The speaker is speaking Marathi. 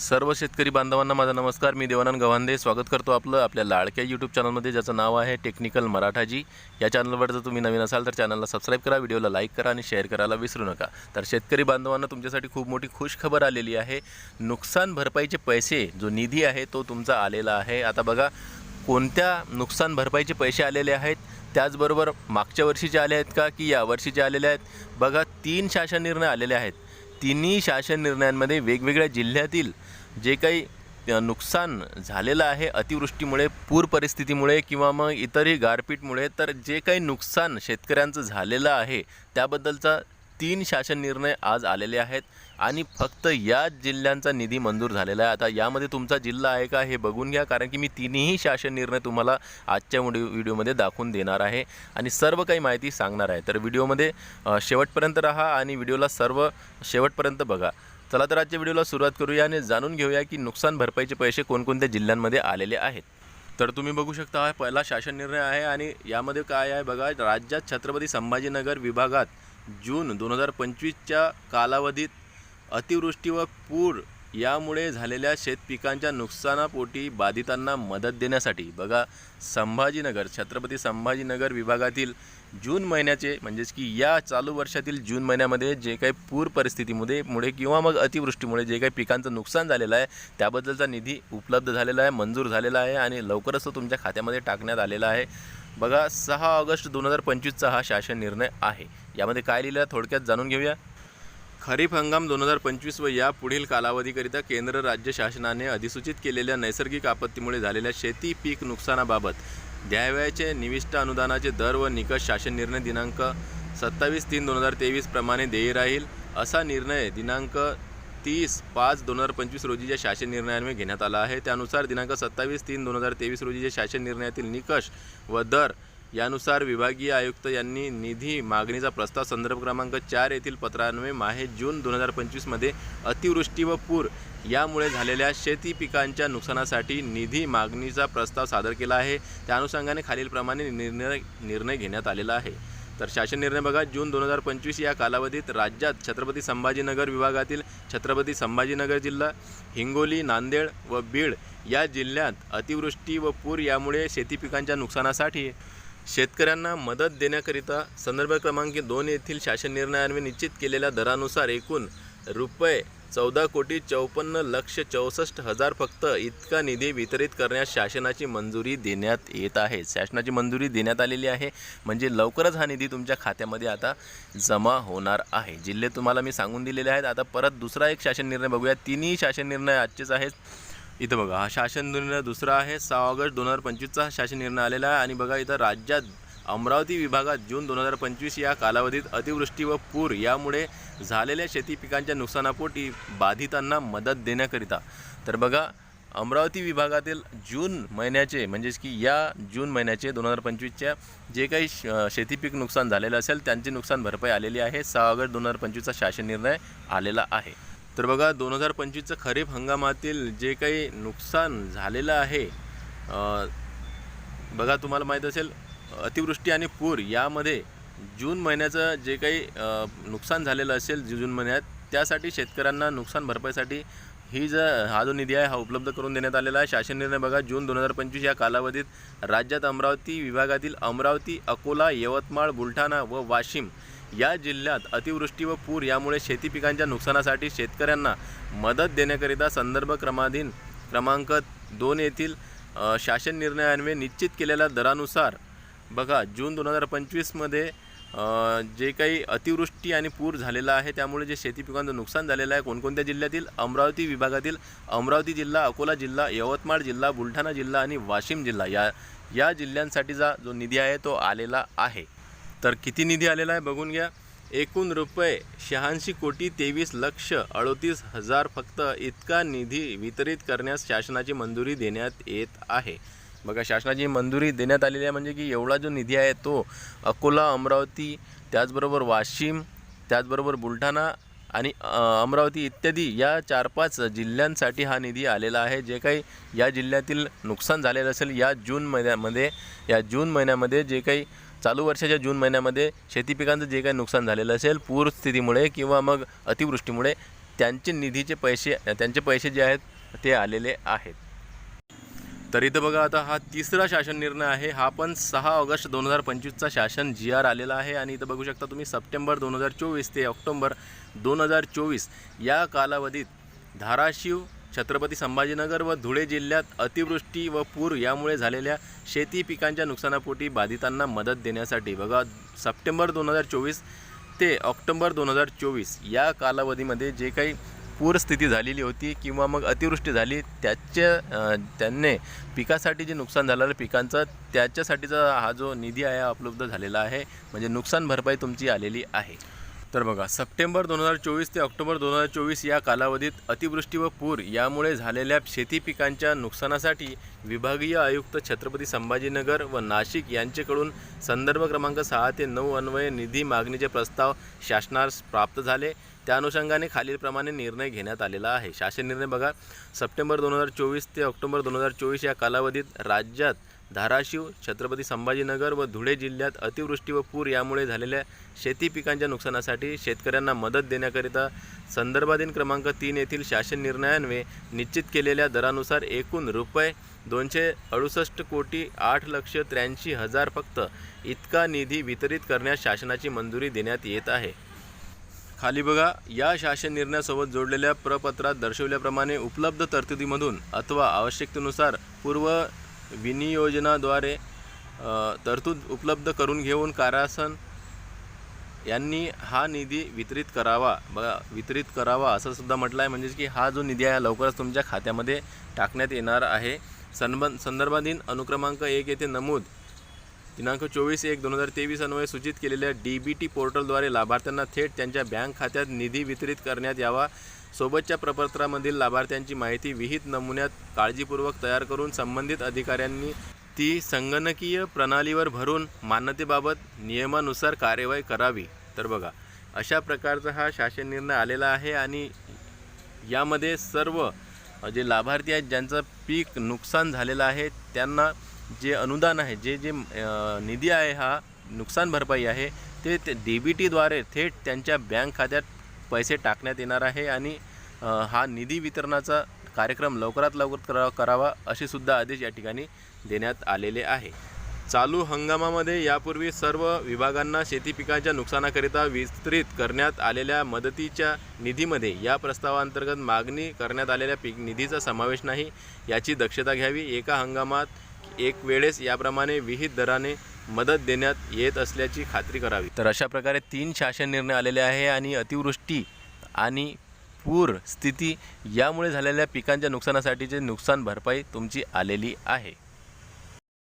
सर्व शेतकरी बांधवांना माझा नमस्कार. मी देवानंद गव्हांदे स्वागत करतो आपलं आपल्या लाडक्या यूट्यूब चॅनलमध्ये ज्याचं नाव आहे टेक्निकल मराठाजी. या चॅनलवर जर तुम्ही नवीन असाल तर चॅनलला सबस्क्राईब करा. व्हिडिओला लाईक करा आणि शेअर करायला विसरू नका. तर शेतकरी बांधवांना तुमच्यासाठी खूप मोठी खुश खबर आलेली आहे. नुकसान भरपाईचे पैसे जो निधी आहे तो तुमचा आलेला आहे. आता बघा कोणत्या नुकसान भरपाईचे पैसे आलेले आहेत? त्याचबरोबर मागच्या वर्षीचे आले आहेत का? की या वर्षीचे आलेले आहेत? बघा तीन शासन निर्णय आलेले आहेत. तिन्ही शासन निर्णयांमध्ये वेगवेगळ्या जिल्ह्यातील जे काही नुकसान झालेलं आहे अतिवृष्टीमुळे पूर परिस्थितीमुळे किंवा मग इतरही गारपीटमुळे तर जे काही नुकसान शेतकऱ्यांचं झालेलं आहे त्याबद्दलचा तीन शासन निर्णय आज आलेले आहेत आणि फक्त या जिल्ह्यांचा निधी मंजूर झालेला आहे. आता यामध्ये तुमचा जिल्हा आहे का हे बघून घ्या कारण की मी तिन्ही शासन निर्णय तुम्हाला आजच्या व्हिडिओ व्हिडिओमध्ये दाखवून देणार आहे आणि सर्व काही माहिती सांगणार आहे. तर व्हिडिओमध्ये शेवटपर्यंत राहा आणि व्हिडिओला सर्व शेवटपर्यंत बघा. चला तर आजच्या व्हिडिओला सुरुवात करूया आणि जाणून घेऊया की नुकसान भरपाईचे पैसे कोणकोणत्या जिल्ह्यांमध्ये आलेले आहेत. तर तुम्ही बघू शकता हा पहिला शासन निर्णय आहे आणि यामध्ये काय आहे बघा राज्यात छत्रपती संभाजीनगर विभागात जून दोन हजार पंचवीसच्या कालावधीत अतिवृष्टी व पूर यामुळे झालेल्या शेतपिकांच्या नुकसानापोटी बाधितांना मदत देण्यासाठी बघा संभाजीनगर छत्रपती संभाजीनगर विभागातील जून महिन्याचे म्हणजेच की या चालू वर्षातील जून महिन्यामध्ये जे काही पूर परिस्थितीमुळे मुळे किंवा मग अतिवृष्टीमुळे जे काही पिकांचं नुकसान झालेलं आहे त्याबद्दलचा निधी उपलब्ध झालेला आहे मंजूर झालेला आहे आणि लवकरच तो तुमच्या खात्यामध्ये टाकण्यात आलेला आहे. बघा सहा ऑगस्ट दोन हजार पंचवीसचा हा शासन निर्णय आहे. यामध्ये काय लिहिलं थोडक्यात जाणून घेऊया. खरीप हंगाम दोन हजार पंचवीस व या पुढील कालावधीकरिता केंद्र राज्य शासनाने अधिसूचित केलेल्या नैसर्गिक आपत्तीमुळे झालेल्या शेती पीक नुकसानाबाबत द्यावयाचे निविष्ट अनुदानाचे दर व निकष शासन निर्णय दिनांक सत्तावीस तीन दोन हजार तेवीस प्रमाणे देय राहील. असा निर्णय दिनांक तीस पाच दोन हजार पंचवीस रोजीच्या शासन निर्णयान्वये घेण्यात आला आहे त्यानुसार दिनांक सत्तावीस तीन दोन हजार तेवीस रोजीच्या शासन निर्णयातील निकष व दर यानुसार विभागीय आयुक्त यांनी निधी मागणीचा प्रस्ताव संदर्भ क्रमांक चार येथील पत्रान्वये माहे जून दोन हजार पंचवीसमध्ये अतिवृष्टी व पूर यामुळे झालेल्या शेती पिकांच्या नुकसानासाठी निधी मागणीचा प्रस्ताव सादर केला आहे. त्या अनुषंगाने खालीलप्रमाणे निर्णय निर्णय घेण्यात आलेला आहे. तर शासन निर्णय बघा जून दोन हजार पंचवीस या कालावधीत राज्यात छत्रपती संभाजीनगर विभागातील छत्रपती संभाजीनगर जिल्हा हिंगोली नांदेड व बीड या जिल्ह्यात अतिवृष्टी व पूर यामुळे शेती पिकांच्या नुकसानासाठी शेतकऱ्यांना मदत देण्याकरिता संदर्भ क्रमांक दोन येथील शासन निर्णयान्वये निश्चित केलेल्या दरानुसार एकूण रुपये चौदा कोटी चौपन्न लक्ष चौसष्ट हजार फक्त इतका निधी वितरित करण्यास शासनाची मंजुरी देण्यात येत आहे. शासनाची मंजुरी देण्यात आलेली आहे. म्हणजे लवकरच हा निधी तुमच्या खात्यामध्ये आता जमा होणार आहे. जिल्हे तुम्हाला मी सांगून दिलेले आहेत. आता परत दुसरा एक शासन निर्णय बघूया. तिन्ही शासन निर्णय आजचेच आहेत. इथं बघा हा शासन निर्णय दुसरा आहे. सहा ऑगस्ट दोन हजार पंचवीसचा शासन निर्णय आलेला आहे. आणि बघा इथं राज्यात अमरावती विभागात जून दोन हजार पंचवीस या कालावधीत अतिवृष्टी व पूर यामुळे झालेल्या शेती पिकांच्या नुकसानापोटी बाधितांना मदत देण्याकरिता. तर बघा अमरावती विभागातील जून महिन्याचे म्हणजेच की या जून महिन्याचे दोन हजार पंचवीसच्या जे काही श- नुकसान झालेलं असेल त्यांची नुकसान भरपाई आलेली आहे. सहा ऑगस्ट दोन हजार पंचवीसचा शासन निर्णय आलेला आहे. तर बघा दोन हजार पंचवीसचं खरीप हंगामातील जे काही नुकसान झालेलं आहे बघा तुम्हाला माहीत असेल अतिवृष्टी आणि पूर यामध्ये जून महिन्याचं जे काही नुकसान झालेलं असेल जून महिन्यात त्यासाठी शेतकऱ्यांना नुकसान भरपाईसाठी ही ज हा जो निधी आहे हा उपलब्ध करून देण्यात आलेला आहे. शासन निर्णय बघा जून दोन हजार पंचवीस या कालावधीत राज्यात अमरावती विभागातील अमरावती अकोला यवतमाळ बुलढाणा व वाशिम या जिल्ह्यात अतिवृष्टी व पूर यामुळे शेती पिकांच्या नुकसानासाठी शेतकऱ्यांना मदत देण्याकरिता संदर्भ क्रमाधीन क्रमांक दोन येथील शासन निर्णयान्वये निश्चित केलेल्या दरानुसार बघा जून दोन हजार पंचवीसमध्ये जे काही अतिवृष्टी आणि पूर झालेला आहे त्यामुळे जे शेती पिकांचं नुकसान झालेलं आहे कोणकोणत्या जिल्ह्यातील? अमरावती विभागातील अमरावती जिल्हा अकोला जिल्हा यवतमाळ जिल्हा बुलढाणा जिल्हा आणि वाशिम जिल्हा या या जिल्ह्यांसाठीचा जो निधी आहे तो आलेला आहे. तर किती निधी आलेला आहे बघून घ्या. एकूण रुपये शहाऐंशी कोटी तेवीस लक्ष अडोतीस हजार फक्त इतका निधी वितरित करण्यास शासनाची मंजुरी देण्यात येत आहे. बघा शासनाची मंजुरी देण्यात आलेली आहे म्हणजे की एवढा जो निधी आहे तो अकोला अमरावती त्याचबरोबर वाशिम त्याचबरोबर बुलढाणा आणि अमरावती इत्यादी या चार पाच जिल्ह्यांसाठी हा निधी आलेला आहे. जे काही या जिल्ह्यातील नुकसान झालेलं असेल या जून महिन्यामध्ये या जून महिन्यामध्ये जे काही चालू वर्षाच्या जून महिन्यामध्ये शेती पिकांचं जे काही नुकसान झालेलं असेल पूरस्थितीमुळे किंवा मग अतिवृष्टीमुळे त्यांचे निधीचे पैसे त्यांचे पैसे जे आहेत ते आलेले आहेत. तर इथं बघा आता हा तिसरा शासन निर्णय आहे. हा पण सहा ऑगस्ट दोन हजार पंचवीसचा शासन जी आर आलेला आहे आणि इथं बघू शकता तुम्ही सप्टेंबर दोन हजार चोवीस ते ऑक्टोंबर दोन हजार चोवीस या कालावधीत धाराशिव छत्रपती संभाजीनगर व धुळे जिल्ह्यात अतिवृष्टी व पूर यामुळे झालेल्या शेती पिकांच्या नुकसानापोटी बाधितांना मदत देण्यासाठी बघा सप्टेंबर दोन हजार चोवीस ते ऑक्टोंबर दोन हजार चोवीस या कालावधीमध्ये जे काही पूरस्थिती झालेली होती किंवा मग अतिवृष्टी झाली त्याच्या त्यांनी पिकासाठी जे नुकसान झालेलं पिकांचं त्याच्यासाठीचा हा जो निधी आहे उपलब्ध झालेला आहे. म्हणजे नुकसान भरपाई तुमची आलेली आहे. तर बघा सप्टेंबर दोन हजार चोवीस ते ऑक्टोबर दोन हजार चोवीस या कालावधीत अतिवृष्टी व पूर यामुळे झालेल्या शेती पिकांच्या नुकसानासाठी विभागीय आयुक्त छत्रपती संभाजीनगर व नाशिक यांच्याकडून संदर्भ क्रमांक सहा ते नऊ अन्वये निधी मागणीचे प्रस्ताव शासनास प्राप्त झाले. त्या अनुषंगाने खालीलप्रमाणे निर्णय घेण्यात आलेला आहे. शासन निर्णय बघा सप्टेंबर दोन हजार चोवीस ते ऑक्टोबर दोन हजार चोवीस या कालावधीत राज्यात धाराशिव छत्रपती संभाजीनगर व धुळे जिल्ह्यात अतिवृष्टी व पूर यामुळे झालेल्या शेती पिकांच्या नुकसानासाठी शेतकऱ्यांना मदत देण्याकरिता संदर्भाधीन क्रमांक तीन येथील शासन निर्णयान्वे निश्चित केलेल्या दरानुसार एकूण रुपये दोनशे अडुसष्ट कोटी आठ लक्ष त्र्याऐंशी हजार फक्त इतका निधी वितरित करण्यास शासनाची मंजुरी देण्यात येत आहे. खाली बघा या शासन निर्णयासोबत जोडलेल्या प्रपत्रात दर्शवल्याप्रमाणे उपलब्ध तरतुदीमधून अथवा आवश्यकतेनुसार पूर्व विनियोजनाद्वारे तरतूद उपलब्ध करून घेऊन कारासन यांनी हा निधी वितरित करावा. बघा वितरित करावा असं सुद्धा म्हटलं आहे म्हणजेच की हा जो निधी आहे लवकरच तुमच्या खात्यामध्ये टाकण्यात येणार आहे. संब संदर्भाधीन अनुक्रमांक एक येथे नमूद. दिनांक चोवीस एक दोन हजार तेवीस अन्वये सूचित केलेल्या डी बी टी पोर्टलद्वारे लाभार्थ्यांना थेट त्यांच्या बँक खात्यात निधी वितरित करण्यात यावा. सोबतच्या प्रपत्रामधील लाभार्थ्यांची माहिती विहित नमुन्यात काळजीपूर्वक तयार करून संबंधित अधिकाऱ्यांनी ती संगणकीय प्रणालीवर भरून मान्यतेबाबत नियमानुसार कार्यवाही करावी. तर बघा अशा प्रकारचा हा शासन निर्णय आलेला आहे आणि यामध्ये सर्व जे लाभार्थी आहेत ज्यांचं पीक नुकसान झालेलं आहे त्यांना जे अनुदान आहे जे जे निधी आहे हा नुकसान भरपाई आहे ते डी बी टीद्वारे थेट त्यांच्या बँक खात्यात पैसे टाकण्यात येणार आहे आणि हा निधी वितरणाचा कार्यक्रम लवकरात लवकर करा करावा असे सुद्धा आदेश या ठिकाणी देण्यात आलेले आहे. चालू हंगामामध्ये यापूर्वी सर्व विभागांना शेती पिकांच्या नुकसानाकरिता विस्तृत करण्यात आलेल्या मदतीच्या निधीमध्ये या प्रस्तावांतर्गत मागणी करण्यात आलेल्या पीक निधीचा समावेश नाही याची दक्षता घ्यावी. एका हंगामात एक वेळेस याप्रमाणे विहित दराने मदत देण्यात येत असल्याची खात्री करावी. तर अशा प्रकारे तीन शासन निर्णय आलेले आहे आणि अतिवृष्टी आणि पूर स्थिती यामुळे झालेल्या पिकांच्या नुकसानासाठीचे नुकसान भरपाई तुमची आलेली आहे.